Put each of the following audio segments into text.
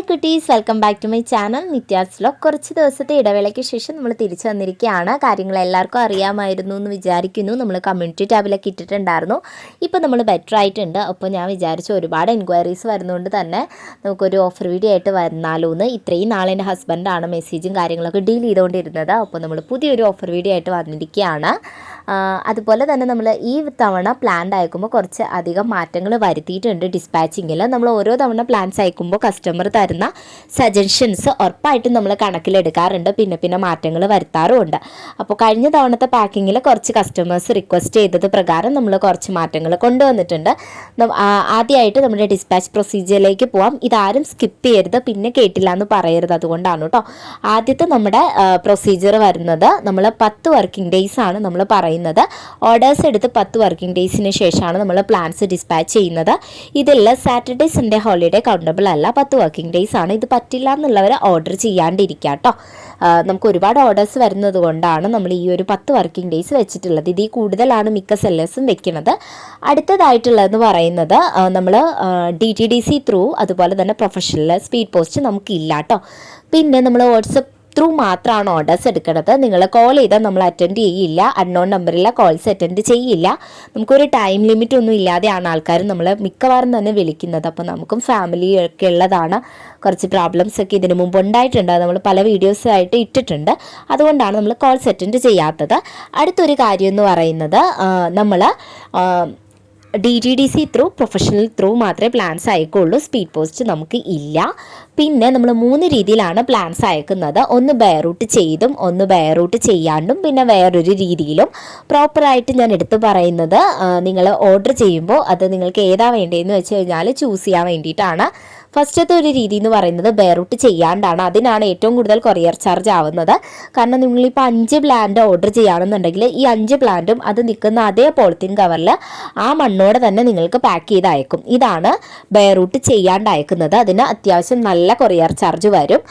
Hi കുട്ടീസ് welcome back to my channel. Nithyas നിത്യാസ്ലോ കുറച്ച് ദിവസത്തെ ഇടവേളയ്ക്ക് ശേഷം നമ്മൾ തിരിച്ചു വന്നിരിക്കുകയാണ്. കാര്യങ്ങൾ എല്ലാവർക്കും അറിയാമായിരുന്നു എന്ന് വിചാരിക്കുന്നു. നമ്മൾ കമ്മ്യൂണിറ്റി ടാബിലൊക്കെ ഇട്ടിട്ടുണ്ടായിരുന്നു. ഇപ്പോൾ നമ്മൾ ബെറ്റർ ആയിട്ടുണ്ട്. അപ്പോൾ ഞാൻ വിചാരിച്ചു ഒരുപാട് എൻക്വയറീസ് വരുന്നതുകൊണ്ട് തന്നെ നമുക്കൊരു ഓഫർ വീഡിയോ ആയിട്ട് വന്നാലോ എന്ന് ഇത്രയും നാളെ എന്റെ ഹസ്ബൻഡാണ് മെസ്സേജും കാര്യങ്ങളൊക്കെ ഡീൽ ചെയ്തുകൊണ്ടിരുന്നത് അപ്പോൾ നമ്മൾ പുതിയൊരു ഓഫർ വീഡിയോ ആയിട്ട് വന്നിരിക്കുകയാണ്. അതുപോലെ തന്നെ നമ്മൾ ഈ തവണ പ്ലാൻഡ് അയക്കുമ്പോൾ കുറച്ച് അധികം മാറ്റങ്ങൾ വരുത്തിയിട്ടുണ്ട് ഡിസ്പാച്ചിങ്ങിൽ നമ്മൾ ഓരോ തവണ പ്ലാൻസ് അയക്കുമ്പോൾ കസ്റ്റമർ തരുന്ന സജഷൻസ് ഉറപ്പായിട്ടും നമ്മൾ കണക്കിലെടുക്കാറുണ്ട് പിന്നെ പിന്നെ മാറ്റങ്ങൾ വരുത്താറുമുണ്ട് അപ്പോൾ കഴിഞ്ഞ തവണത്തെ പാക്കിങ്ങിൽ കുറച്ച് കസ്റ്റമേഴ്സ് റിക്വസ്റ്റ് ചെയ്തത് പ്രകാരം നമ്മൾ കുറച്ച് മാറ്റങ്ങൾ കൊണ്ടുവന്നിട്ടുണ്ട്. ആദ്യമായിട്ട് നമ്മുടെ ഡിസ്പാച്ച് പ്രൊസീജിയറിലേക്ക് പോവാം. ഇതാരും സ്കിപ്പ് ചെയ്യരുത് പിന്നെ കേട്ടില്ല എന്ന് പറയരുത് അതുകൊണ്ടാണ് കേട്ടോ ആദ്യത്തെ നമ്മുടെ പ്രൊസീജിയർ വരുന്നത് നമ്മൾ പത്ത് വർക്കിംഗ് ഡേയ്സ് ആണ് നമ്മൾ പറയുന്നത് ഓർഡേഴ്സ് എടുത്ത് പത്ത് വർക്കിംഗ് ഡേയ്സിന് ശേഷമാണ് നമ്മൾ പ്ലാൻസ് ഡിസ്പാച്ച് ചെയ്യുന്നത്. ഇതിൽ സാറ്റർഡേ സൺഡേ ഹോളിഡേ കൗണ്ടബിൾ അല്ല. പത്ത് വർക്കിംഗ് ഡേയ്സ് ആണ്. ഇത് പറ്റില്ല എന്നുള്ളവർ ഓർഡർ ചെയ്യാണ്ടിരിക്കുക കേട്ടോ. നമുക്ക് ഒരുപാട് ഓർഡേഴ്സ് വരുന്നത് കൊണ്ടാണ് നമ്മൾ ഈ ഒരു പത്ത് വർക്കിംഗ് ഡേയ്സ് വെച്ചിട്ടുള്ളത്. ഇതിൽ കൂടുതലാണ് മിക്ക സെല്ലേഴ്സും വെക്കുന്നത്. അടുത്തതായിട്ടുള്ളതെന്ന് പറയുന്നത് നമ്മൾ D T D C through അതുപോലെ തന്നെ പ്രൊഫഷണൽ സ്പീഡ് പോസ്റ്റ് നമുക്കില്ല കേട്ടോ. പിന്നെ നമ്മൾ വാട്സപ്പ് ത്രൂ മാത്രമാണ് ഓർഡേഴ്സ് എടുക്കുന്നത് നിങ്ങൾ കോൾ ചെയ്താൽ നമ്മൾ അറ്റൻഡ് ചെയ്യില്ല. അൺനോൺ നമ്പറിലെ കോൾസ് അറ്റൻഡ് ചെയ്യില്ല. നമുക്കൊരു ടൈം ലിമിറ്റ് ഒന്നും ഇല്ലാതെയാണ് ആൾക്കാർ നമ്മൾ മിക്കവാറും തന്നെ വിളിക്കുന്നത്. അപ്പോൾ നമുക്കും ഫാമിലി ഒക്കെ ഉള്ളതാണ്. കുറച്ച് പ്രോബ്ലംസ് ഒക്കെ ഇതിനു മുമ്പ് ഉണ്ടായിട്ടുണ്ട്. നമ്മൾ പല വീഡിയോസ് ആയിട്ട് ഇട്ടിട്ടുണ്ട്. അതുകൊണ്ടാണ് നമ്മൾ കോൾസ് അറ്റൻഡ് ചെയ്യാത്തത്. അടുത്തൊരു കാര്യം എന്ന് പറയുന്നത് നമ്മൾ D G D C through professional through മാത്രമേ പ്ലാൻസ് അയക്കുള്ളൂ സ്പീഡ് പോസ്റ്റ് നമുക്ക് ഇല്ല. പിന്നെ നമ്മൾ മൂന്ന് രീതിയിലാണ് പ്ലാൻസ് അയക്കുന്നത് ഒന്ന് ബെയറൂട്ട് ചെയ്തും ഒന്ന് ബെയറൂട്ട് ചെയ്യാണ്ടും പിന്നെ വേറൊരു രീതിയിലും. പ്രോപ്പറായിട്ട് ഞാൻ എടുത്തു പറയുന്നത് നിങ്ങൾ ഓർഡർ ചെയ്യുമ്പോൾ അത് നിങ്ങൾക്ക് ഏതാ വേണ്ടതെന്ന് വെച്ച് കഴിഞ്ഞാൽ ചൂസ് ചെയ്യാൻ വേണ്ടിയിട്ടാണ്. ഫസ്റ്റത്തെ ഒരു രീതി എന്ന് പറയുന്നത് ബെയറൂട്ട് ചെയ്യാണ്ടാണ്. അതിനാണ് ഏറ്റവും കൂടുതൽ കൊറിയർ ചാർജ് ആവുന്നത്. കാരണം നിങ്ങളിപ്പോൾ അഞ്ച് പ്ലാന്റ് ഓർഡർ ചെയ്യുകയാണെന്നുണ്ടെങ്കിൽ ഈ അഞ്ച് പ്ലാന്റും അത് നിൽക്കുന്ന അതേ പോളിത്തീൻ കവറിൽ ആ മണ്ണോടെ തന്നെ നിങ്ങൾക്ക് പാക്ക് ചെയ്ത് അയക്കും ഇതാണ് ബെയറൂട്ട് ചെയ്യാണ്ട് അയക്കുന്നത് അതിന് അത്യാവശ്യം നല്ല കൊറിയർ ചാർജ് വരും.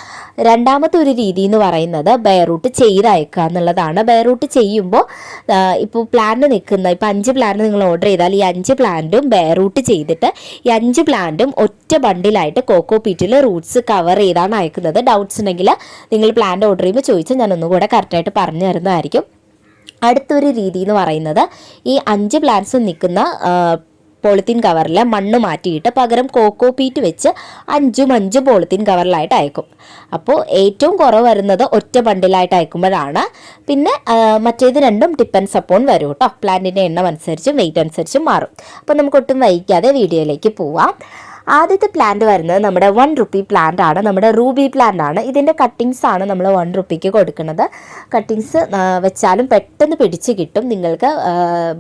രണ്ടാമത്തെ ഒരു രീതി എന്ന് പറയുന്നത് ബെയറൂട്ട് ചെയ്ത് അയക്കുക എന്നുള്ളതാണ്. ബെയറൂട്ട് ചെയ്യുമ്പോൾ ഇപ്പോൾ പ്ലാന്റ് നിൽക്കുന്ന ഇപ്പോൾ അഞ്ച് പ്ലാന്റ് നിങ്ങൾ ഓർഡർ ചെയ്താൽ ഈ അഞ്ച് പ്ലാന്റും ബെയറൂട്ട് ചെയ്തിട്ട് ഈ അഞ്ച് പ്ലാന്റും ഒറ്റ ബണ്ടിലായിട്ട് കോക്കോ പീറ്റിൽ റൂട്ട്സ് കവർ ചെയ്താണ് അയക്കുന്നത്. ഡൗട്ട്സ് ഉണ്ടെങ്കിൽ നിങ്ങൾ പ്ലാന്റ് ഓർഡർ ചെയ്യുമ്പോൾ ചോദിച്ചാൽ ഞാൻ ഒന്നുകൂടെ കറക്റ്റായിട്ട് പറഞ്ഞു തരുന്നതായിരിക്കും. അടുത്തൊരു രീതി എന്ന് പറയുന്നത് ഈ അഞ്ച് പ്ലാന്റ്സ് നിൽക്കുന്ന പോളിത്തീൻ കവറിൽ മണ്ണ് മാറ്റിയിട്ട് പകരം കോക്കോ പീറ്റ് വെച്ച് അഞ്ചും അഞ്ചും പോളിത്തീൻ കവറിലായിട്ട് അയക്കും. അപ്പോൾ ഏറ്റവും കുറവ് വരുന്നത് ഒറ്റ ബണ്ടിലായിട്ട് അയക്കുമ്പോഴാണ്. പിന്നെ മറ്റേത് രണ്ടും ടിപ്പ് ആൻഡ് സപ്പോൺ വരും കേട്ടോ പ്ലാന്റിന്റെ എണ്ണം അനുസരിച്ചും വെയിറ്റ് അനുസരിച്ചും മാറും. അപ്പോൾ നമുക്ക് ഒട്ടും വൈകാതെ വീഡിയോയിലേക്ക് പോവാം. ആദ്യത്തെ പ്ലാന്റ് വരുന്നത് നമ്മുടെ വൺ റുപ്പി പ്ലാന്റ് ആണ്. നമ്മുടെ റൂബി പ്ലാന്റ് ആണ്. ഇതിന്റെ കട്ടിങ്സ് ആണ് നമ്മൾ വൺ റുപ്പിക്ക് കൊടുക്കുന്നത്. കട്ടിങ്സ് വെച്ചാലും പെട്ടെന്ന് പിടിച്ച് കിട്ടും. നിങ്ങൾക്ക്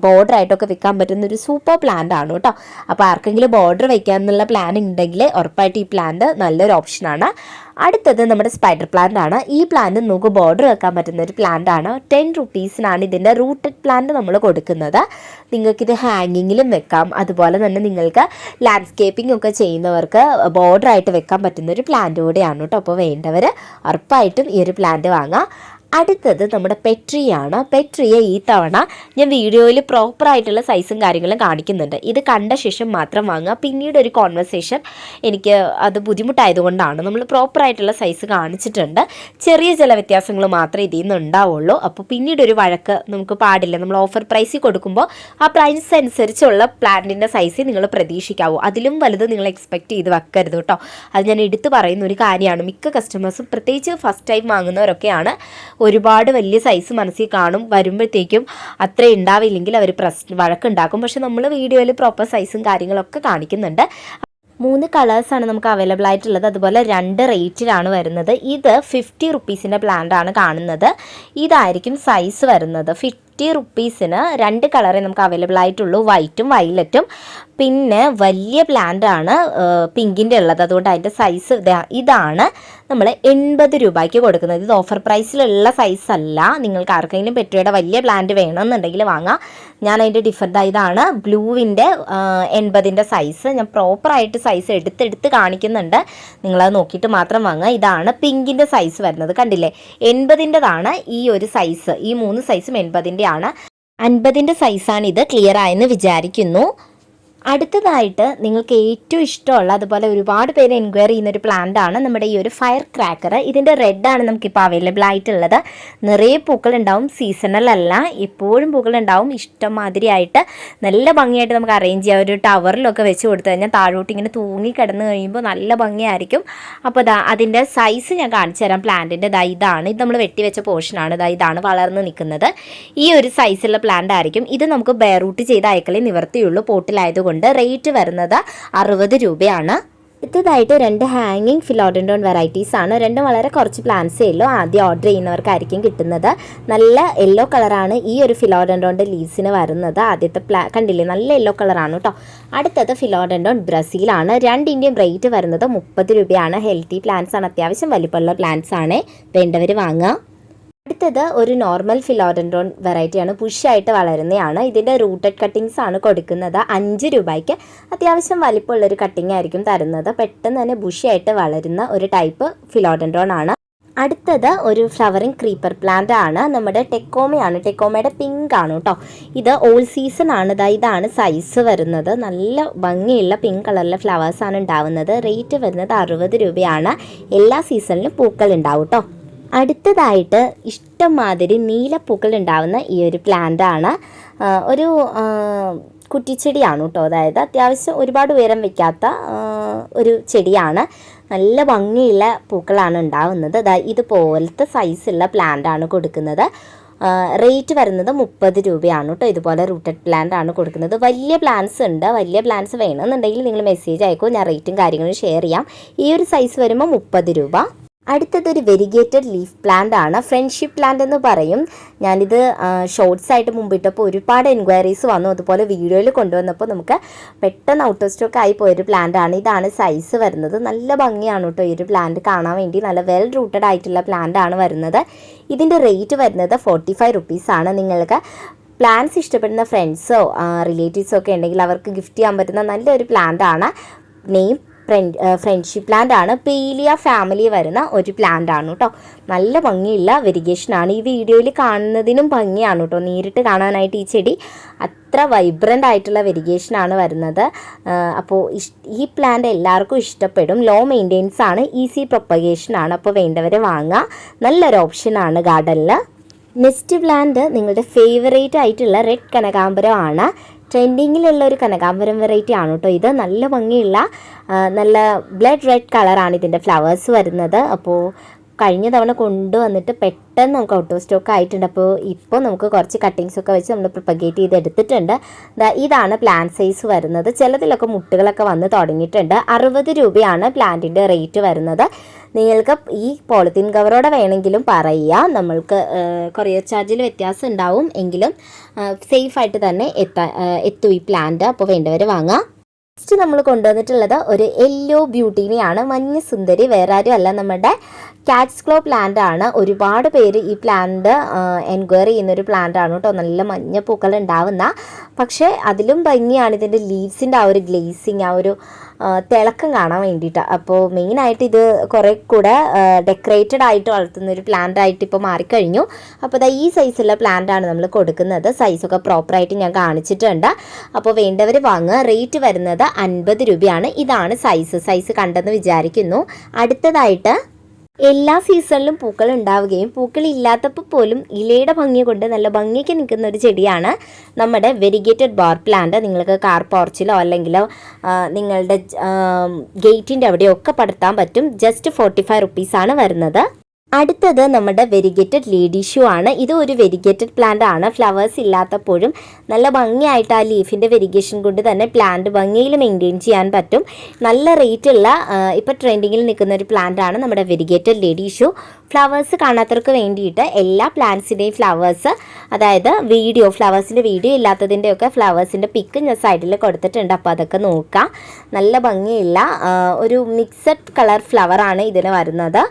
ബോർഡർ ആയിട്ടൊക്കെ വെക്കാൻ പറ്റുന്ന ഒരു സൂപ്പർ പ്ലാന്റ് ആണ് കേട്ടോ. അപ്പോൾ ആർക്കെങ്കിലും ബോർഡർ വയ്ക്കാമെന്നുള്ള പ്ലാൻ ഉണ്ടെങ്കിൽ ഉറപ്പായിട്ട് ഈ പ്ലാന്റ് നല്ലൊരു ഓപ്ഷനാണ് അടുത്തത് നമ്മുടെ സ്പൈഡർ പ്ലാന്റ് ആണ്. ഈ പ്ലാന്റ് നമുക്ക് ബോർഡർ വെക്കാൻ പറ്റുന്ന ഒരു പ്ലാന്റ് ആണ്. ടെൻ റുപ്പീസിനാണ് ഇതിന്റെ റൂട്ടഡ് പ്ലാന്റ് നമ്മൾ കൊടുക്കുന്നത്. നിങ്ങൾക്കിത് ഹാങ്ങിങ്ങിലും വെക്കാം. അതുപോലെ തന്നെ നിങ്ങൾക്ക് ലാൻഡ്സ്കേപ്പിംഗ് ഒക്കെ ചെയ്യുന്നവർക്ക് ബോർഡർ ആയിട്ട് വെക്കാൻ പറ്റുന്ന ഒരു പ്ലാന്റ് കൂടെയാണ് കേട്ടോ അപ്പോൾ വേണ്ടവർ ഉറപ്പായിട്ടും ഈ ഒരു പ്ലാന്റ് വാങ്ങാം. അടുത്തത് നമ്മുടെ പെട്രിയാണ്. പെട്രിയെ ഈ തവണ ഞാൻ വീഡിയോയിൽ പ്രോപ്പറായിട്ടുള്ള സൈസും കാര്യങ്ങളും കാണിക്കുന്നുണ്ട്. ഇത് കണ്ട ശേഷം മാത്രം വാങ്ങുക. പിന്നീട് ഒരു കോൺവെർസേഷൻ എനിക്ക് അത് ബുദ്ധിമുട്ടായതുകൊണ്ടാണ് നമ്മൾ പ്രോപ്പറായിട്ടുള്ള സൈസ് കാണിച്ചിട്ടുണ്ട്. ചെറിയ ചില വ്യത്യാസങ്ങൾ മാത്രമേ ഇതിൽ നിന്ന് ഉണ്ടാവുള്ളൂ അപ്പോൾ പിന്നീട് ഒരു വഴക്ക് നമുക്ക് പാടില്ല. നമ്മൾ ഓഫർ പ്രൈസിൽ കൊടുക്കുമ്പോൾ ആ പ്രൈസ് അനുസരിച്ചുള്ള പ്ലാന്റിന്റെ സൈസ് നിങ്ങൾ പ്രതീക്ഷിക്കാവൂ. അതിലും വലുത് നിങ്ങൾ എക്സ്പെക്റ്റ് ചെയ്ത് വെക്കരുത് കേട്ടോ. അത് ഞാൻ എടുത്തു പറയുന്ന ഒരു കാര്യമാണ്. മിക്ക കസ്റ്റമേഴ്സും പ്രത്യേകിച്ച് ഫസ്റ്റ് ടൈം വാങ്ങുന്നവരൊക്കെയാണ് ഒരുപാട് വലിയ സൈസ് മനസ്സിൽ കാണും വരുമ്പോഴത്തേക്കും അത്ര ഉണ്ടാവില്ലെങ്കിൽ അവർ പ്രശ്ന വഴക്കുണ്ടാക്കും. പക്ഷെ നമ്മൾ വീഡിയോയിൽ പ്രോപ്പർ സൈസും കാര്യങ്ങളൊക്കെ കാണിക്കുന്നുണ്ട്. മൂന്ന് കളേഴ്സാണ് നമുക്ക് അവൈലബിൾ ആയിട്ടുള്ളത്. അതുപോലെ രണ്ട് റേറ്റിലാണ് വരുന്നത്. ഇത് ഫിഫ്റ്റി റുപ്പീസിന്റെ പ്ലാന്റ് ആണ് കാണുന്നത്. ഇതായിരിക്കും സൈസ് വരുന്നത്. ഫിഫ്റ്റി റുപ്പീസിന് രണ്ട് കളറേ നമുക്ക് അവൈലബിൾ ആയിട്ടുള്ളൂ. വൈറ്റും വൈലറ്റും പിന്നെ വലിയ പ്ലാന്റ് ആണ് പിങ്കിന്റെ ഉള്ളത്. അതുകൊണ്ട് അതിന്റെ സൈസ് ഇതാണ് നമ്മൾ എൺപത് രൂപയ്ക്ക് കൊടുക്കുന്നത്. ഇത് ഓഫർ പ്രൈസിലുള്ള സൈസ് അല്ല. നിങ്ങൾക്ക് ആർക്കെങ്കിലും പെട്രിയുടെ വലിയ പ്ലാന്റ് വേണമെന്നുണ്ടെങ്കിൽ വാങ്ങാം. ഞാൻ അതിന്റെ ഡിഫറെന്റ് ഇതാണ് ബ്ലൂവിന്റെ എൺപതിന്റെ സൈസ് ഞാൻ പ്രോപ്പറായിട്ട് സൈസ് എടുത്തെടുത്ത് കാണിക്കുന്നുണ്ട്. നിങ്ങളത് നോക്കിയിട്ട് മാത്രം വാങ്ങുക. ഇതാണ് പിങ്കിന്റെ സൈസ് വരുന്നത്. കണ്ടില്ലേ? എൺപതിന്റെതാണ് ഈ ഒരു സൈസ് ഈ മൂന്ന് സൈസും എൺപതിന്റെ ആണ് അൻപതിന്റെ സൈസാണ് ഇത് ക്ലിയർ ആയെന്ന് വിചാരിക്കുന്നു. അടുത്തതായിട്ട് നിങ്ങൾക്ക് ഏറ്റവും ഇഷ്ടമുള്ള അതുപോലെ ഒരുപാട് പേര് എൻക്വയറി ചെയ്യുന്ന ഒരു പ്ലാന്റ് ആണ് നമ്മുടെ ഈ ഒരു ഫയർ ക്രാക്കർ ഇതിന്റെ റെഡാണ് നമുക്കിപ്പോൾ അവൈലബിൾ ആയിട്ടുള്ളത്. നിറയെ പൂക്കൾ ഉണ്ടാവും സീസണൽ അല്ല. എപ്പോഴും പൂക്കൾ ഉണ്ടാവും ഇഷ്ടംമാതിരിയായിട്ട് നല്ല ഭംഗിയായിട്ട് നമുക്ക് അറേഞ്ച് ചെയ്യാം. ഒരു ടവറിലൊക്കെ വെച്ച് കൊടുത്തു കഴിഞ്ഞാൽ താഴോട്ട് ഇങ്ങനെ തൂങ്ങി കിടന്ന് കഴിയുമ്പോൾ നല്ല ഭംഗിയായിരിക്കും. അപ്പോൾ ദാ അതിന്റെ സൈസ് ഞാൻ കാണിച്ചു തരാം പ്ലാന്റിന്റെ ദാ ഇതാണ്. ഇത് നമ്മൾ വെട്ടിവെച്ച പോർഷനാണ് ഇതാ ഇതാണ് വളർന്ന് നിൽക്കുന്നത്. ഈ ഒരു സൈസുള്ള പ്ലാന്റ് ആയിരിക്കും. ഇത് നമുക്ക് ബെയറൂട്ട് ചെയ്ത് അയക്കലേ നിവർത്തിയുള്ളൂ. പോട്ടിലായതുകൊണ്ട് റേറ്റ് വരുന്നത് അറുപത് രൂപയാണ്. അടുത്തതായിട്ട് രണ്ട് ഹാങ്ങിങ് ഫിലോഡൻഡോൺ വെറൈറ്റീസ് ആണ്. രണ്ടും വളരെ കുറച്ച് പ്ലാന്റ്സേ ഉള്ളൂ. ആദ്യം ഓർഡർ ചെയ്യുന്നവർക്കായിരിക്കും കിട്ടുന്നത്. നല്ല യെല്ലോ കളറാണ് ഈ ഒരു ഫിലോഡൻഡോണിന്റെ ലീവ്സിന് വരുന്നത്. ആദ്യത്തെ പ്ലാ കണ്ടില്ലേ? നല്ല യെല്ലോ കളറാണ് കേട്ടോ അടുത്തത് ഫിലോഡൻഡോൺ ബ്രസീലാണ് രണ്ടിന്റെയും റേറ്റ് വരുന്നത് മുപ്പത് രൂപയാണ്. ഹെൽത്തി പ്ലാന്റ്സ് ആണ്. അത്യാവശ്യം വലിപ്പമുള്ള പ്ലാന്റ്സ് ആണ്. വേണ്ടവർ വാങ്ങുക. അടുത്തത് ഒരു നോർമൽ ഫിലോഡൻഡ്രോൺ വെറൈറ്റിയാണ് പുഷായിട്ട് വളരുന്നതാണ് ഇതിന്റെ റൂട്ടഡ് കട്ടിങ്സ് ആണ് കൊടുക്കുന്നത്. അഞ്ച് രൂപയ്ക്ക്. അത്യാവശ്യം വലിപ്പമുള്ളൊരു കട്ടിങ് ആയിരിക്കും തരുന്നത്. പെട്ടെന്ന് തന്നെ ബുഷിയായിട്ട് വളരുന്ന ഒരു ടൈപ്പ് ഫിലോഡൻഡ്രോൺ ആണ്. അടുത്തത് ഒരു ഫ്ലവറിങ് ക്രീപ്പർ പ്ലാന്റ് ആണ്. നമ്മുടെ ടെക്കോമയാണ് ടെക്കോമയുടെ പിങ്ക് ആണ് കേട്ടോ. ഇത് ഓൾ സീസൺ ആണ്. ഇതാ ഇതാണ് സൈസ് വരുന്നത്. നല്ല ഭംഗിയുള്ള പിങ്ക് കളറിലെ ഫ്ലവേഴ്സ് ആണ് ഉണ്ടാവുന്നത്. റേറ്റ് വരുന്നത് അറുപത് രൂപയാണ്. എല്ലാ സീസണിലും പൂക്കൾ ഉണ്ടാവും കേട്ടോ. അടുത്തതായിട്ട് ഇഷ്ടംമാതിരി നീലപ്പൂക്കൾ ഉണ്ടാവുന്ന ഈ ഒരു പ്ലാന്റ് ആണ്. ഒരു കുറ്റിച്ചെടിയാണ് കേട്ടോ. അതായത് അത്യാവശ്യം ഒരുപാട് ഉയരം വയ്ക്കാത്ത ഒരു ചെടിയാണ്. നല്ല ഭംഗിയുള്ള പൂക്കളാണ് ഉണ്ടാവുന്നത്. ദാ ഇതുപോലത്തെ സൈസുള്ള പ്ലാന്റ് ആണ് കൊടുക്കുന്നത്. റേറ്റ് വരുന്നത് മുപ്പത് രൂപയാണ് കേട്ടോ. ഇതുപോലെ റൂട്ടഡ് പ്ലാന്റ് ആണ് കൊടുക്കുന്നത്. വലിയ പ്ലാന്റ്സ് ഉണ്ട്. വലിയ പ്ലാന്റ്സ് വേണമെന്നുണ്ടെങ്കിൽ നിങ്ങൾ മെസ്സേജ് അയക്കൂ. ഞാൻ റേറ്റും കാര്യങ്ങളും ഷെയർ ചെയ്യാം. ഈ ഒരു സൈസ് വരുമ്പോൾ മുപ്പത് രൂപ. അടുത്തതൊരു വെരിഗേറ്റഡ് ലീഫ് പ്ലാന്റ് ആണ്. ഫ്രണ്ട്ഷിപ്പ് പ്ലാന്റ് എന്ന് പറയും. ഞാനിത് ഷോർട്സ് ആയിട്ട് മുമ്പിട്ടപ്പോൾ ഒരുപാട് എൻക്വയറീസ് വന്നു. അതുപോലെ വീഡിയോയിൽ കൊണ്ടുവന്നപ്പോൾ നമുക്ക് പെട്ടെന്ന് ഔട്ട് ഓഫ് സ്റ്റോക്ക് ആയി പോയൊരു പ്ലാന്റ് ആണ്. ഇതാണ് സൈസ് വരുന്നത്. നല്ല ഭംഗിയാണ് കേട്ടോ ഈ ഒരു പ്ലാന്റ് കാണാൻ വേണ്ടി. നല്ല വെൽ റൂട്ടഡ് ആയിട്ടുള്ള പ്ലാന്റ് ആണ് വരുന്നത്. ഇതിന്റെ റേറ്റ് വരുന്നത് ഫോർട്ടി ഫൈവ് റുപ്പീസ് ആണ്. നിങ്ങൾക്ക് പ്ലാന്റ്സ് ഇഷ്ടപ്പെടുന്ന ഫ്രണ്ട്സോ റിലേറ്റീവ്സോ ഒക്കെ ഉണ്ടെങ്കിൽ അവർക്ക് ഗിഫ്റ്റ് ചെയ്യാൻ പറ്റുന്ന നല്ലൊരു പ്ലാന്റ് ആണ്. നെയിം ഫ്രണ്ട് ഫ്രണ്ട്ഷിപ്പ് പ്ലാന്റ് ആണ്. പീലിയ ഫാമിലി വരുന്ന ഒരു പ്ലാന്റ് ആണ് കേട്ടോ നല്ല ഭംഗിയുള്ള വെരിഗേഷൻ ആണ്. ഈ വീഡിയോയിൽ കാണുന്നതിനും ഭംഗിയാണ് കേട്ടോ നേരിട്ട് കാണാനായിട്ട് ഈ ചെടി അത്ര വൈബ്രന്റ് ആയിട്ടുള്ള വെരിഗേഷൻ ആണ് വരുന്നത്. അപ്പോൾ ഈ പ്ലാന്റ് എല്ലാവർക്കും ഇഷ്ടപ്പെടും. ലോ മെയിന്റെയിൻസ് ആണ്. ഈസി പ്രൊപ്പഗേഷൻ ആണ്. അപ്പോൾ വേണ്ടവരെ വാങ്ങുക നല്ലൊരു ഓപ്ഷൻ ആണ് ഗാർഡനിൽ നെക്സ്റ്റ് പ്ലാന്റ് നിങ്ങളുടെ ഫേവറേറ്റ് ആയിട്ടുള്ള റെഡ് കനകാംബരമാണ് ട്രെൻഡിങ്ങിലുള്ള ഒരു കനകാംബരം വെറൈറ്റി ആണ് കേട്ടോ ഇത്. നല്ല ഭംഗിയുള്ള നല്ല ബ്ലഡ് റെഡ് കളറാണ് ഇതിന്റെ ഫ്ലവേഴ്സ് വരുന്നത്. അപ്പോൾ കഴിഞ്ഞ തവണ കൊണ്ടുവന്നിട്ട് പെട്ടെന്ന് നമുക്ക് ഔട്ട് ഓഫ് സ്റ്റോക്ക് ആയിട്ടുണ്ട്. അപ്പോൾ ഇപ്പോൾ നമുക്ക് കുറച്ച് കട്ടിങ്സ് ഒക്കെ വെച്ച് നമ്മൾ പ്രൊപ്പഗേറ്റ് ചെയ്ത് എടുത്തിട്ടുണ്ട്. ഇതാണ് പ്ലാൻ സൈസ് വരുന്നത്. ചിലതിലൊക്കെ മുട്ടുകളൊക്കെ വന്ന് തുടങ്ങിയിട്ടുണ്ട്. അറുപത് രൂപയാണ് പ്ലാന്റിന്റെ റേറ്റ് വരുന്നത്. നിങ്ങൾക്ക് ഈ പോളിത്തീൻ കവറോടെ വേണമെങ്കിലും പറയുക. നമ്മൾക്ക് കൊറിയർ ചാർജിൽ വ്യത്യാസം ഉണ്ടാവും. എങ്കിലും സേഫ് ആയിട്ട് തന്നെ എത്താ എത്തും ഈ പ്ലാന്റ് അപ്പോൾ വേണ്ടവർ വാങ്ങാം. നെക്സ്റ്റ് നമ്മൾ കൊണ്ടുവന്നിട്ടുള്ളത് ഒരു യെല്ലോ ബ്യൂട്ടീനെയാണ് മഞ്ഞ സുന്ദരി വേറെ ആരും അല്ല. നമ്മുടെ കാറ്റ്സ് ക്ലോ പ്ലാന്റ് ആണ്. ഒരുപാട് പേര് ഈ പ്ലാന്റ് എൻക്വയറി ചെയ്യുന്ന ഒരു പ്ലാന്റ് ആണ് കേട്ടോ. നല്ല മഞ്ഞ പൂക്കൾ ഉണ്ടാവുന്ന. പക്ഷേ അതിലും ഭംഗിയാണ് ഇതിന്റെ ലീവ്സിന്റെ ആ ഒരു ഗ്ലേസിങ് ആ ഒരു തിളക്കം കാണാൻ വേണ്ടിയിട്ട്. അപ്പോൾ മെയിനായിട്ട് ഇത് കുറേ കൂടെ ഡെക്കറേറ്റഡ് ആയിട്ട് വളർത്തുന്ന ഒരു പ്ലാന്റ് ആയിട്ട് ഇപ്പോൾ മാറിക്കഴിഞ്ഞു. അപ്പോൾ ദാ ഈ സൈസുള്ള പ്ലാന്റ് ആണ് നമ്മൾ കൊടുക്കുന്നത്. സൈസൊക്കെ പ്രോപ്പറായിട്ട് ഞാൻ കാണിച്ചിട്ടുണ്ട്. അപ്പോൾ വേണ്ടവർ വാങ്ങുക. റേറ്റ് വരുന്നത് അൻപത് രൂപയാണ്. ഇതാണ് സൈസ് സൈസ് കണ്ടെന്ന് വിചാരിക്കുന്നു. അടുത്തതായിട്ട് എല്ലാ സീസണിലും പൂക്കൾ ഉണ്ടാവുകയും പൂക്കൾ ഇല്ലാത്തപ്പോൾ പോലും ഇലയുടെ ഭംഗി കൊണ്ട് നല്ല ഭംഗിക്ക് നിൽക്കുന്ന ഒരു ചെടിയാണ് നമ്മുടെ വെരിഗേറ്റഡ് ബാർ പ്ലാന്റ്. നിങ്ങൾക്ക് കാർ പോർച്ചിലോ അല്ലെങ്കിൽ നിങ്ങളുടെ ഗേറ്റിന്റെ അവിടെയോ ഒക്കെ പടർത്താൻ പറ്റും. ജസ്റ്റ് ഫോർട്ടി ഫൈവ് റുപ്പീസാണ് വരുന്നത്. അടുത്തത് നമ്മുടെ വെരിഗേറ്റഡ് ലേഡി ഷൂ ആണ്. ഇത് ഒരു വെരിഗേറ്റഡ് പ്ലാന്റ് ആണ്. ഫ്ലവേഴ്സ് ഇല്ലാത്തപ്പോഴും നല്ല ഭംഗിയായിട്ട് ആ ലീഫിന്റെ വെരിഗേഷൻ കൊണ്ട് തന്നെ പ്ലാന്റ് ഭംഗിയിൽ മെയിന്റെയിൻ ചെയ്യാൻ പറ്റും. നല്ല റേറ്റുള്ള ഇപ്പോൾ ട്രെൻഡിങ്ങിൽ നിൽക്കുന്ന ഒരു പ്ലാന്റ് ആണ് നമ്മുടെ വെരിഗേറ്റഡ് ലേഡി ഷൂ. ഫ്ലവേഴ്സ് കാണാത്തവർക്ക് വേണ്ടിയിട്ട് എല്ലാ പ്ലാന്റ്സിന്റെയും ഫ്ലവേഴ്സ് അതായത് വീഡിയോ ഫ്ലവേഴ്സിന്റെ വീഡിയോ ഇല്ലാത്തതിന്റെയൊക്കെ ഫ്ലവേഴ്സിന്റെ പിക്ക് ഞാൻ സൈഡിൽ കൊടുത്തിട്ടുണ്ട്. അപ്പോൾ അതൊക്കെ നോക്കാം. നല്ല ഭംഗിയുള്ള ഒരു മിക്സഡ് കളർ ഫ്ലവറാണ് ഇതിന് വരുന്നത്.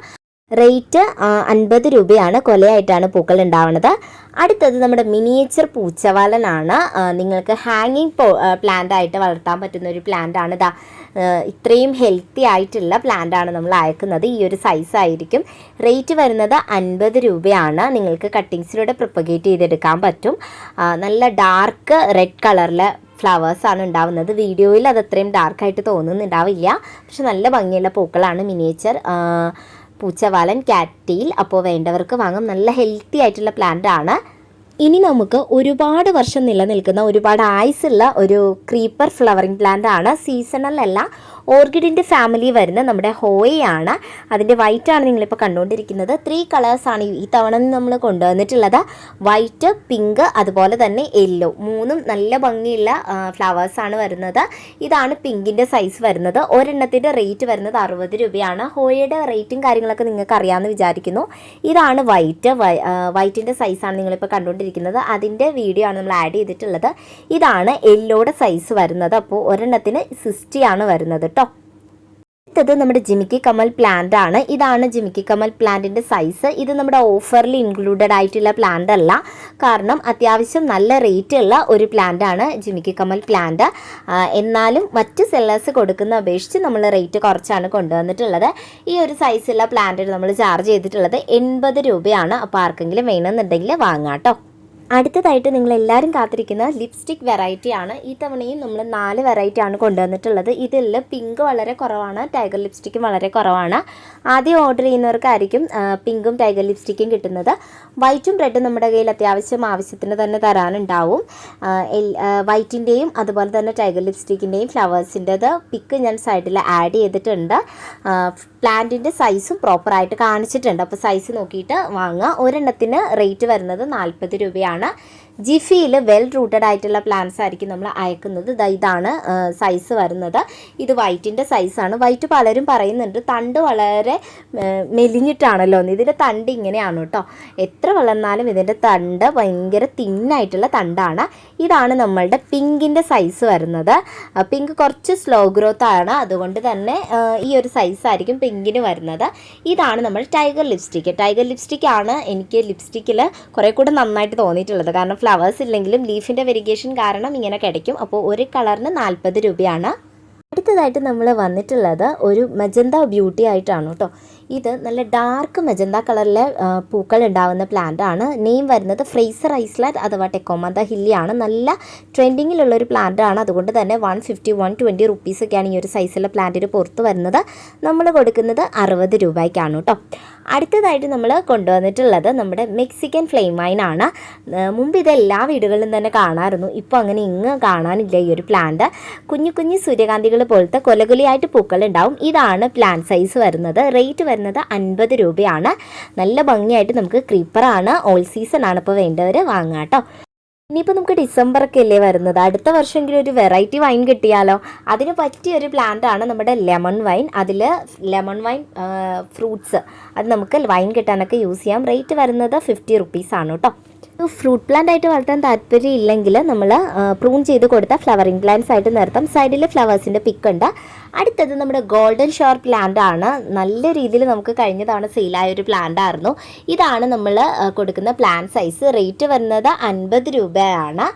റേറ്റ് അൻപത് രൂപയാണ് കൊലയായിട്ടാണ് പൂക്കൾ ഉണ്ടാവുന്നത്. അടുത്തത് നമ്മുടെ മിനിയേച്ചർ പൂച്ചവാലനാണ്. നിങ്ങൾക്ക് ഹാങ്ങിങ് പ്ലാന്റ് ആയിട്ട് വളർത്താൻ പറ്റുന്ന ഒരു പ്ലാന്റ് ആണ്. ഇതാ ഇത്രയും ഹെൽത്തി ആയിട്ടുള്ള പ്ലാന്റ് ആണ് നമ്മൾ അയക്കുന്നത്. ഈ ഒരു സൈസ് ആയിരിക്കും. റേറ്റ് വരുന്നത് അൻപത് രൂപയാണ്. നിങ്ങൾക്ക് കട്ടിങ്സിലൂടെ പ്രൊപ്പഗേറ്റ് ചെയ്തെടുക്കാൻ പറ്റും. നല്ല ഡാർക്ക് റെഡ് കളറിലെ ഫ്ലവേഴ്സാണ് ഉണ്ടാവുന്നത്. വീഡിയോയിൽ അത് അത്രയും ഡാർക്കായിട്ട് തോന്നുന്നുണ്ടാവില്ല. പക്ഷെ നല്ല ഭംഗിയുള്ള പൂക്കളാണ് മിനിയേച്ചർ. പൂച്ചവാലൻ കാറ്റീൽ അപ്പോൾ വേണ്ടവർക്ക് വാങ്ങും. നല്ല ഹെൽത്തി ആയിട്ടുള്ള പ്ലാന്റ് ആണ്. ഇനി നമുക്ക് ഒരുപാട് വർഷം നിലനിൽക്കുന്ന ഒരുപാട് ആയുസുള്ള ഒരു ക്രീപ്പർ ഫ്ലവറിംഗ് പ്ലാന്റ് ആണ്. സീസണൽ അല്ല ഓർക്കിഡിന്റെ ഫാമിലി വരുന്ന നമ്മുടെ ഹോയയാണ്. അതിന്റെ വൈറ്റാണ് നിങ്ങളിപ്പോൾ കണ്ടുകൊണ്ടിരിക്കുന്നത്. ത്രീ കളേഴ്സാണ് ഈ തവണ നമ്മൾ കൊണ്ടുവന്നിട്ടുള്ളത്. വൈറ്റ് പിങ്ക് അതുപോലെ തന്നെ യെല്ലോ മൂന്നും നല്ല ഭംഗിയുള്ള ഫ്ലവേഴ്സാണ് വരുന്നത്. ഇതാണ് പിങ്കിന്റെ സൈസ് വരുന്നത്. ഒരെണ്ണത്തിന്റെ റേറ്റ് വരുന്നത് അറുപത് രൂപയാണ്. ഹോയയുടെ റേറ്റും കാര്യങ്ങളൊക്കെ നിങ്ങൾക്ക് അറിയാമെന്ന് വിചാരിക്കുന്നു. ഇതാണ് വൈറ്റ് വൈറ്റിന്റെ സൈസാണ് നിങ്ങളിപ്പോൾ കണ്ടുകൊണ്ടിരിക്കുന്നത്. അതിന്റെ വീഡിയോ ആണ് നമ്മൾ ആഡ് ചെയ്തിട്ടുള്ളത്. ഇതാണ് യെല്ലോയുടെ സൈസ് വരുന്നത്. അപ്പോൾ ഒരെണ്ണത്തിന് സിക്സ്റ്റിയാണ് വരുന്നത് കേട്ടോ. അടുത്തത് നമ്മുടെ ജിമിക്കി കമൽ പ്ലാന്റ് ആണ്. ഇതാണ് ജിമിക്കി കമൽ പ്ലാന്റിന്റെ സൈസ് ഇത് നമ്മുടെ ഓഫറിൽ ഇൻക്ലൂഡഡ് ആയിട്ടുള്ള പ്ലാന്റ് അല്ല. കാരണം അത്യാവശ്യം നല്ല റേറ്റ് ഉള്ള ഒരു പ്ലാന്റ് ആണ് ജിമിക്കി കമൽ പ്ലാന്റ് എന്നാലും മറ്റ് സെല്ലേഴ്സ് കൊടുക്കുന്ന അപേക്ഷിച്ച് നമ്മൾ റേറ്റ് കുറച്ചാണ് കൊണ്ടുവന്നിട്ടുള്ളത്. ഈ ഒരു സൈസുള്ള പ്ലാന്റിന് നമ്മൾ ചാർജ് ചെയ്തിട്ടുള്ളത് എൺപത് രൂപയാണ്. അപ്പോൾ ആർക്കെങ്കിലും വേണമെന്നുണ്ടെങ്കിൽ വാങ്ങാം കേട്ടോ. അടുത്തതായിട്ട് നിങ്ങൾ എല്ലാവരും കാത്തിരിക്കുന്ന ലിപ്സ്റ്റിക് വെറൈറ്റി ആണ്. ഈ തവണയും നമ്മൾ നാല് വെറൈറ്റി ആണ് കൊണ്ടുവന്നിട്ടുള്ളത്. ഇതിൽ പിങ്ക് വളരെ കുറവാണ് ടൈഗർ ലിപ്സ്റ്റിക്കും വളരെ കുറവാണ്. ആദ്യം ഓർഡർ ചെയ്യുന്നവർക്കായിരിക്കും പിങ്കും ടൈഗർ ലിപ്സ്റ്റിക്കും കിട്ടുന്നത്. വൈറ്റും റെഡും നമ്മുടെ കയ്യിൽ അത്യാവശ്യം ആവശ്യത്തിന് തന്നെ തരാനുണ്ടാവും. വൈറ്റിന്റെയും അതുപോലെ തന്നെ ടൈഗർ ലിപ്സ്റ്റിക്കിന്റെയും ഫ്ലവേഴ്സിന്റെത് പിക്ക് ഞാൻ സൈഡിൽ ആഡ് ചെയ്തിട്ടുണ്ട്. പ്ലാന്റിന്റെ സൈസും പ്രോപ്പറായിട്ട് കാണിച്ചിട്ടുണ്ട്. അപ്പോൾ സൈസ് നോക്കിയിട്ട് വാങ്ങുക. ഒരെണ്ണത്തിന് റേറ്റ് വരുന്നത് നാൽപ്പത് രൂപയാണ്. semana ജിഫിയിൽ വെൽ റൂട്ടഡ് ആയിട്ടുള്ള പ്ലാന്റ്സ് ആയിരിക്കും നമ്മൾ അയക്കുന്നത്. ഇതാണ് സൈസ് വരുന്നത്. ഇത് വൈറ്റിന്റെ സൈസാണ് വൈറ്റ് പലരും പറയുന്നുണ്ട് തണ്ട് വളരെ മെലിഞ്ഞിട്ടാണല്ലോ. ഇതിന്റെ തണ്ട് ഇങ്ങനെയാണ് കേട്ടോ. എത്ര വളർന്നാലും ഇതിന്റെ തണ്ട് ഭയങ്കര തിന്നായിട്ടുള്ള തണ്ടാണ്. ഇതാണ് നമ്മളുടെ പിങ്കിന്റെ സൈസ് വരുന്നത്. പിങ്ക് കുറച്ച് സ്ലോ ഗ്രോത്ത് ആണ്. അതുകൊണ്ട് തന്നെ ഈ ഒരു സൈസ് ആയിരിക്കും പിങ്കിന് വരുന്നത്. ഇതാണ് നമ്മൾ ടൈഗർ ലിപ്സ്റ്റിക്ക് ടൈഗർ ലിപ്സ്റ്റിക് ആണ് എനിക്ക് ലിപ്സ്റ്റിക്കിൽ കുറേ കൂടെ നന്നായിട്ട് തോന്നിയിട്ടുള്ളത്. കാരണം ഫ്ലവേഴ്സ് ഇല്ലെങ്കിലും ലീഫിന്റെ വെരിഗേഷൻ കാരണം ഇങ്ങനെ കിടക്കും. അപ്പോൾ ഒരു കളറിന് നാൽപ്പത് രൂപയാണ്. അടുത്തതായിട്ട് നമ്മൾ വന്നിട്ടുള്ളത് ഒരു മജന്ത ബ്യൂട്ടി ആയിട്ടാണ് കേട്ടോ. ഇത് നല്ല ഡാർക്ക് മജന്ത കളറിലെ പൂക്കൾ ഉണ്ടാവുന്ന പ്ലാന്റ് ആണ്. നെയിം വരുന്നത് ഫ്രേസർ ഐസ്ലാൻഡ് അഥവാ ടെക്കോമന്ത ഹില്ലിയാണ് നല്ല ട്രെൻഡിങ്ങിലുള്ള ഒരു പ്ലാന്റ് ആണ്. അതുകൊണ്ട് തന്നെ വൺ ഫിഫ്റ്റി വൺ ട്വന്റി റുപ്പീസൊക്കെയാണ് ഈ ഒരു സൈസുള്ള പ്ലാന്റിന് പുറത്ത് വരുന്നത്. നമ്മൾ കൊടുക്കുന്നത് അറുപത് രൂപയ്ക്കാണ് കേട്ടോ. അടുത്തതായിട്ട് നമ്മൾ കൊണ്ടുവന്നിട്ടുള്ളത് നമ്മുടെ മെക്സിക്കൻ ഫ്ലെയിം ആണ്. മുമ്പ് ഇത് എല്ലാ വീടുകളിലും തന്നെ കാണാമായിരുന്നു ഇപ്പോൾ അങ്ങനെ ഇങ്ങ് കാണാനില്ല ഈ ഒരു പ്ലാന്റ് കുഞ്ഞു കുഞ്ഞു സൂര്യകാന്തികൾ പോലത്തെ കൊലകുലിയായിട്ട് പൂക്കൾ ഉണ്ടാവും ഇതാണ് പ്ലാന്റ് സൈസ് വരുന്നത്. റേറ്റ് വരുന്നത് അൻപത് രൂപയാണ്. നല്ല ഭംഗിയായിട്ട് നമുക്ക് ക്രീപ്പറാണ് ഓൾ സീസൺ ആണ് ഇപ്പോൾ വേണ്ടവർ വാങ്ങാം കേട്ടോ ഇനിയിപ്പോൾ നമുക്ക് ഡിസംബർ ഒക്കെ അല്ലേ വരുന്നത്? അടുത്ത വർഷമെങ്കിലും ഒരു വെറൈറ്റി വൈൻ കിട്ടിയാലോ? അതിന് പറ്റിയ ഒരു പ്ലാന്റാണ് നമ്മുടെ ലെമൺ വൈൻ അതിൽ ലെമൺ വൈൻ ഫ്രൂട്ട്സ് അത് നമുക്ക് വൈൻ കിട്ടാനൊക്കെ യൂസ് ചെയ്യാം. റേറ്റ് വരുന്നത് ഫിഫ്റ്റി റുപ്പീസ് ആണ് കേട്ടോ ഫ്രൂട്ട് പ്ലാന്റ് ആയിട്ട് വളർത്താൻ താല്പര്യം ഇല്ലെങ്കിൽ നമ്മൾ പ്രൂൺ ചെയ്ത് കൊടുത്ത ഫ്ലവറിംഗ് പ്ലാന്റ്സ് ആയിട്ട് നിർത്താം. സൈഡിൽ ഫ്ലവേഴ്സിന്റെ പിക്ക് ഉണ്ട്. അടുത്തത് നമ്മുടെ ഗോൾഡൻ ഷോർ പ്ലാന്റ് ആണ്. നല്ല രീതിയിൽ നമുക്ക് കഴിഞ്ഞ തവണ സെയിലായ ഒരു പ്ലാന്റ് ആയിരുന്നു. ഇതാണ് നമ്മൾ കൊടുക്കുന്ന പ്ലാന്റ് സൈസ് റേറ്റ് വരുന്നത് അൻപത് രൂപയാണ്.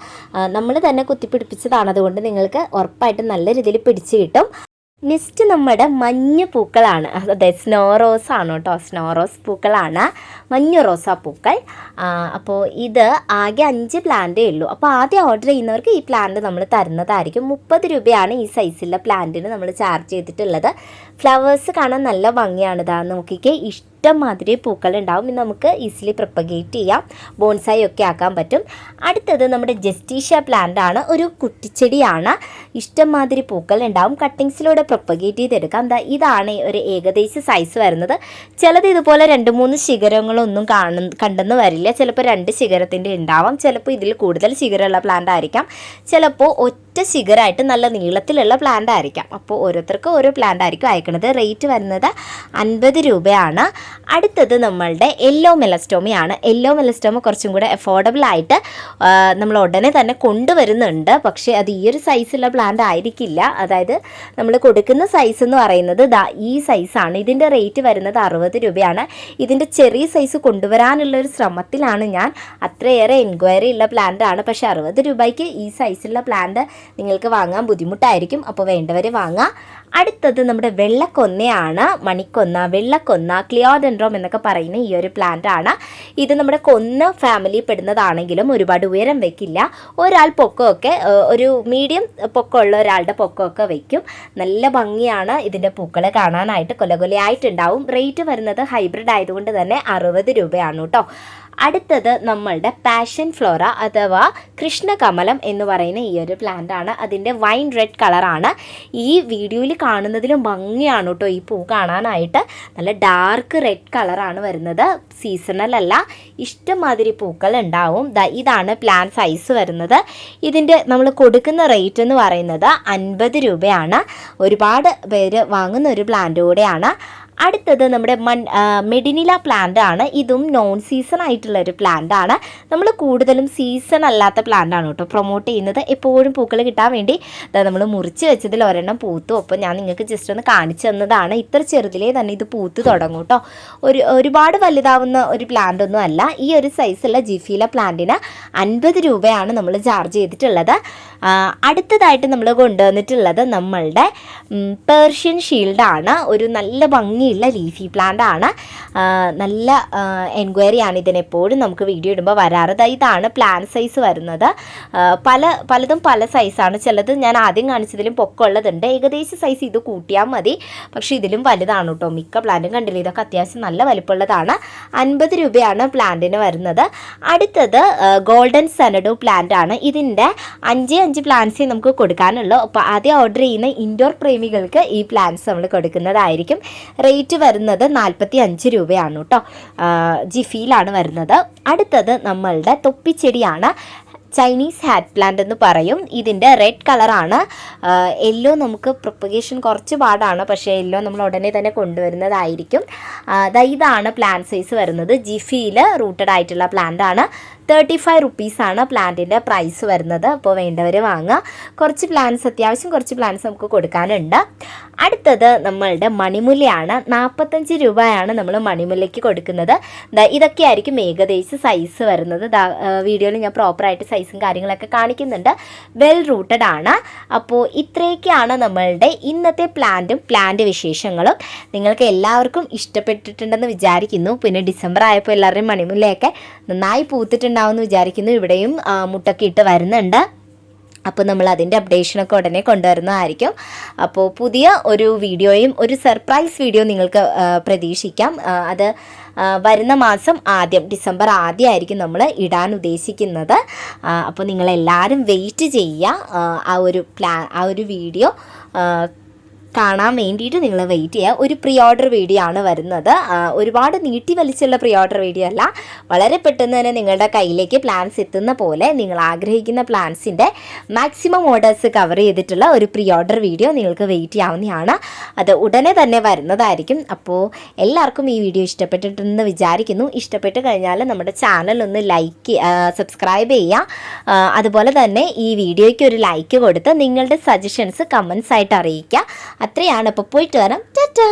നമ്മൾ തന്നെ കുത്തിപ്പിടിപ്പിച്ചതാണ് അതുകൊണ്ട് നിങ്ങൾക്ക് ഉറപ്പായിട്ടും നല്ല രീതിയിൽ പിടിച്ച് കിട്ടും. നെക്സ്റ്റ് നമ്മുടെ മഞ്ഞ പൂക്കളാണ്. അതെ സ്നോ റോസ് ആണ് കേട്ടോ സ്നോ റോസ് പൂക്കളാണ്. മഞ്ഞ റോസാ പൂക്കൾ. അപ്പോൾ ഇത് ആകെ അഞ്ച് പ്ലാന്റേ ഉള്ളൂ. അപ്പോൾ ആദ്യം ഓർഡർ ചെയ്യുന്നവർക്ക് ഈ പ്ലാന്റ് നമ്മൾ തരുന്നതായിരിക്കും. മുപ്പത് രൂപയാണ് ഈ സൈസിലുള്ള പ്ലാന്റിന് നമ്മൾ ചാർജ് ചെയ്തിട്ടുള്ളത്. ഫ്ലവേഴ്സ് കാണാൻ നല്ല ഭംഗിയാണ് ഇതാ. നോക്കിക്കേ ഇഷ്ടം മാതിരി പൂക്കൾ ഉണ്ടാവും ഇത് നമുക്ക് ഈസിലി പ്രൊപ്പഗേറ്റ് ചെയ്യാം. ബോൺസായി ഒക്കെ ആക്കാൻ പറ്റും. അടുത്തത് നമ്മുടെ ജസ്റ്റീഷ്യ പ്ലാന്റ് ആണ്. ഒരു കുറ്റിച്ചെടിയാണ്. ഇഷ്ടം മാതിരി പൂക്കൾ ഉണ്ടാവും കട്ടിങ്സിലൂടെ പ്രൊപ്പഗേറ്റ് ചെയ്തെടുക്കാം. എന്താ ഇതാണ് ഒരു ഏകദേശ സൈസ് വരുന്നത്. ചിലത് ഇതുപോലെ രണ്ട് മൂന്ന് ശിഖരങ്ങളൊന്നും കാണും കണ്ടെന്ന് വരില്ല. ചിലപ്പോൾ രണ്ട് ശിഖരത്തിന്റെ ഉണ്ടാവാം. ചിലപ്പോൾ ഇതിൽ കൂടുതൽ ശിഖരമുള്ള പ്ലാന്റ് ആയിരിക്കാം. ചിലപ്പോൾ ഒറ്റ ശിഖരമായിട്ട് നല്ല നീളത്തിലുള്ള പ്ലാന്റ് ആയിരിക്കാം. അപ്പോൾ ഓരോരുത്തർക്കും ഓരോ പ്ലാന്റ് ആയിരിക്കും അയക്കുന്നത്. റേറ്റ് വരുന്നത് അൻപത് രൂപയാണ്. അടുത്തത് നമ്മളുടെ യെല്ലോ മെലസ്റ്റോമയാണ് യെല്ലോ മെലസ്റ്റോമ കുറച്ചും കൂടെ അഫോർഡബിൾ ആയിട്ട് നമ്മൾ ഉടനെ തന്നെ കൊണ്ടുവരുന്നുണ്ട്. പക്ഷേ അത് ഈ ഒരു സൈസുള്ള പ്ലാന്റ് ആയിരിക്കില്ല. അതായത് നമ്മൾ കൊടുക്കുന്ന സൈസ് എന്ന് പറയുന്നത് ദാ ഈ സൈസാണ് ഇതിന്റെ റേറ്റ് വരുന്നത് അറുപത് രൂപയാണ്. ഇതിന്റെ ചെറിയ സൈസ് കൊണ്ടുവരാനുള്ള ഒരു ശ്രമത്തിലാണ് ഞാൻ അത്രയേറെ എൻക്വയറി ഉള്ള പ്ലാന്റ് ആണ്. പക്ഷേ അറുപത് രൂപയ്ക്ക് ഈ സൈസുള്ള പ്ലാന്റ് നിങ്ങൾക്ക് വാങ്ങാൻ ബുദ്ധിമുട്ടായിരിക്കും. അപ്പോൾ വേണ്ടവർ വാങ്ങാം. അടുത്തത് നമ്മുടെ വെള്ളക്കൊന്നയാണ് മണിക്കൊന്ന വെള്ളക്കൊന്ന ക്ലിയോഡെൻഡ്രോം എന്നൊക്കെ പറയുന്ന ഈ ഒരു പ്ലാന്റ് ആണ്. ഇത് നമ്മുടെ കൊന്ന ഫാമിലി പെടുന്നതാണെങ്കിലും ഒരുപാട് ഉയരം വെക്കില്ല. ഒരാൾ പൊക്കമൊക്കെ ഒരു മീഡിയം പൊക്കമുള്ള ഒരാളുടെ പൊക്കമൊക്കെ വെക്കും. നല്ല ഭംഗിയാണ് ഇതിന്റെ പൂക്കൾ കാണാനായിട്ട്. കൊല കൊലയായിട്ടുണ്ടാവും. റേറ്റ് വരുന്നത് ഹൈബ്രിഡ് ആയതുകൊണ്ട് തന്നെ അറുപത് രൂപയാണ് കേട്ടോ. അടുത്തത് നമ്മളുടെ പാഷൻ ഫ്ലോറ അഥവാ കൃഷ്ണകമലം എന്ന് പറയുന്ന ഈ ഒരു പ്ലാന്റ് ആണ്. അതിന്റെ വൈൻ റെഡ് കളറാണ് ഈ വീഡിയോയിൽ കാണുന്നതിലും ഭംഗിയാണ് കേട്ടോ ഈ പൂ കാണാനായിട്ട്. നല്ല ഡാർക്ക് റെഡ് കളറാണ് വരുന്നത്. സീസണൽ അല്ല. ഇഷ്ടംമാതിരി പൂക്കൾ ഉണ്ടാവും. ഇതാണ് പ്ലാൻ സൈസ് വരുന്നത്. ഇതിന്റെ നമ്മൾ കൊടുക്കുന്ന റേറ്റ് എന്ന് പറയുന്നത് അൻപത് രൂപയാണ്. ഒരുപാട് പേര് വാങ്ങുന്ന ഒരു പ്ലാന്റ് കൂടെയാണ്. അടുത്തത് നമ്മുടെ മൺ മെഡിനില പ്ലാന്റ് ആണ്. ഇതും നോൺ സീസൺ ആയിട്ടുള്ള ഒരു പ്ലാന്റ് ആണ്. നമ്മൾ കൂടുതലും സീസൺ അല്ലാത്ത പ്ലാന്റ് ആണ് കേട്ടോ പ്രൊമോട്ട് ചെയ്യുന്നത്. എപ്പോഴും പൂക്കൾ കിട്ടാൻ വേണ്ടി. നമ്മൾ മുറിച്ച് വെച്ചതിൽ ഒരെണ്ണം പൂത്തു. അപ്പോൾ ഞാൻ നിങ്ങൾക്ക് ജസ്റ്റ് ഒന്ന് കാണിച്ചു തന്നതാണ്. ഇത്ര ചെറുതിലേ തന്നെ ഇത് പൂത്ത് തുടങ്ങും കേട്ടോ. ഒരു ഒരുപാട് വലുതാവുന്ന ഒരു പ്ലാന്റ് ഒന്നും അല്ല. ഈ ഒരു സൈസുള്ള ജിഫീല പ്ലാന്റിന് അൻപത് രൂപയാണ് നമ്മൾ ചാർജ് ചെയ്തിട്ടുള്ളത്. അടുത്തതായിട്ട് നമ്മൾ കൊണ്ടുവന്നിട്ടുള്ളത് നമ്മളുടെ പേർഷ്യൻ ഷീൽഡാണ് ഒരു നല്ല ഭംഗിയുള്ള ലീഫി പ്ലാന്റ് ആണ്. നല്ല എൻക്വയറി ആണ് ഇതിനെപ്പോഴും നമുക്ക് വീഡിയോ ഇടുമ്പോൾ വരാറ്. ഇതാണ് പ്ലാൻ സൈസ് വരുന്നത്. പല പലതും പല സൈസാണ് ചിലത് ഞാൻ ആദ്യം കാണിച്ചതിലും പൊക്കമുള്ളതുണ്ട്. ഏകദേശം സൈസ് ഇത് കൂട്ടിയാൽ മതി. പക്ഷേ ഇതിലും വലുതാണ് കേട്ടോ. മിക്ക പ്ലാന്റും കണ്ടില്ല? ഇതൊക്കെ അത്യാവശ്യം നല്ല വലിപ്പമുള്ളതാണ്. അൻപത് രൂപയാണ് പ്ലാന്റിന് വരുന്നത്. അടുത്തത് ഗോൾഡൻ സെനഡോ പ്ലാന്റ് ആണ്. ഇതിന്റെ അഞ്ച് അഞ്ച് പ്ലാന്റ്സേ നമുക്ക് കൊടുക്കാനുള്ളൂ. അപ്പോൾ ആദ്യം ഓർഡർ ചെയ്യുന്ന ഇൻഡോർ പ്രേമികൾക്ക് ഈ പ്ലാന്റ്സ് നമ്മൾ കൊടുക്കുന്നതായിരിക്കും. റേറ്റ് വരുന്നത് നാൽപ്പത്തി അഞ്ച് രൂപയാണ് കേട്ടോ ജിഫിയിലാണ് വരുന്നത്. അടുത്തത് നമ്മളുടെ തൊപ്പിച്ചെടിയാണ്. ചൈനീസ് ഹാറ്റ് പ്ലാന്റ് എന്ന് പറയും. ഇതിന്റെ റെഡ് കളറാണ് യെല്ലോ നമുക്ക് പ്രൊപ്പഗേഷൻ കുറച്ച് പാടാണ്. പക്ഷേ യെല്ലോ നമ്മൾ ഉടനെ തന്നെ കൊണ്ടുവരുന്നതായിരിക്കും. ഇതാണ് പ്ലാന്റ് സൈസ് വരുന്നത്. ജിഫിയിൽ റൂട്ടഡ് ആയിട്ടുള്ള പ്ലാന്റ് ആണ്. തേർട്ടി ഫൈവ് റുപ്പീസാണ് പ്ലാന്റിന്റെ പ്രൈസ് വരുന്നത്. അപ്പോൾ വേണ്ടവർ വാങ്ങുക. കുറച്ച് പ്ലാന്റ്സ് അത്യാവശ്യം കുറച്ച് പ്ലാന്റ്സ് നമുക്ക് കൊടുക്കാനുണ്ട്. അടുത്തത് നമ്മളുടെ മണിമുല്ലയാണ്. നാൽപ്പത്തഞ്ച് രൂപയാണ് നമ്മൾ മണിമുല്ലയ്ക്ക് കൊടുക്കുന്നത്. ഇതൊക്കെ ആയിരിക്കും ഏകദേശം സൈസ് വരുന്നത്. വീഡിയോയിൽ ഞാൻ പ്രോപ്പറായിട്ട് സൈസും കാര്യങ്ങളൊക്കെ കാണിക്കുന്നുണ്ട്. വെൽ റൂട്ടഡ് ആണ്. അപ്പോൾ ഇത്രയൊക്കെയാണ് നമ്മളുടെ ഇന്നത്തെ പ്ലാന്റും പ്ലാന്റ് വിശേഷങ്ങളും. നിങ്ങൾക്ക് എല്ലാവർക്കും ഇഷ്ടപ്പെട്ടിട്ടുണ്ടെന്ന് വിചാരിക്കുന്നു. പിന്നെ ഡിസംബർ ആയപ്പോൾ എല്ലാവരുടെയും മണിമുല്ലയൊക്കെ നന്നായി പൂത്തിട്ടുണ്ടാവും എന്ന് വിചാരിക്കുന്നു. ഇവിടെയും മുട്ടൊക്കെ ഇട്ട് വരുന്നുണ്ട്. അപ്പോൾ നമ്മൾ അതിന്റെ അപ്ഡേഷനൊക്കെ ഉടനെ കൊണ്ടുവരുന്നതായിരിക്കും അപ്പോൾ പുതിയ ഒരു വീഡിയോയും ഒരു സർപ്രൈസ് വീഡിയോ നിങ്ങൾക്ക് പ്രതീക്ഷിക്കാം. അത് വരുന്ന മാസം ആദ്യം ഡിസംബർ ആദ്യമായിരിക്കും നമ്മൾ ഇടാൻ ഉദ്ദേശിക്കുന്നത്. അപ്പോൾ നിങ്ങളെല്ലാവരും വെയിറ്റ് ചെയ്യുക. ആ, ഒരു പ്ലാ ആ ഒരു വീഡിയോ കാണാൻ വേണ്ടിയിട്ട് നിങ്ങൾ വെയിറ്റ് ചെയ്യുക. ഒരു പ്രീ ഓർഡർ വീഡിയോ ആണ് വരുന്നത്. ഒരുപാട് നീട്ടി വലിച്ചുള്ള പ്രീ ഓർഡർ വീഡിയോ അല്ല. വളരെ പെട്ടെന്ന് തന്നെ നിങ്ങളുടെ കയ്യിലേക്ക് പ്ലാൻസ് എത്തുന്ന പോലെ നിങ്ങൾ ആഗ്രഹിക്കുന്ന പ്ലാൻസിന്റെ മാക്സിമം ഓർഡേഴ്സ് കവർ ചെയ്തിട്ടുള്ള ഒരു പ്രീ ഓർഡർ വീഡിയോ നിങ്ങൾക്ക് വെയിറ്റ് ചെയ്യാവുന്നതാണ്. അത് ഉടനെ തന്നെ വരുന്നതായിരിക്കും. അപ്പോൾ എല്ലാവർക്കും ഈ വീഡിയോ ഇഷ്ടപ്പെട്ടിട്ടുണ്ടെന്ന് വിചാരിക്കുന്നു. ഇഷ്ടപ്പെട്ട് കഴിഞ്ഞാൽ നമ്മുടെ ചാനൽ ഒന്ന് ലൈക്ക് സബ്സ്ക്രൈബ് ചെയ്യുക. അതുപോലെ തന്നെ ഈ വീഡിയോയ്ക്ക് ഒരു ലൈക്ക് കൊടുത്ത് നിങ്ങളുടെ സജഷൻസ് കമൻസ് ആയിട്ട് അറിയിക്കുക. അത്രയാണ്. അപ്പോൾ പോയിട്ട് വരാം. ടാറ്റാ.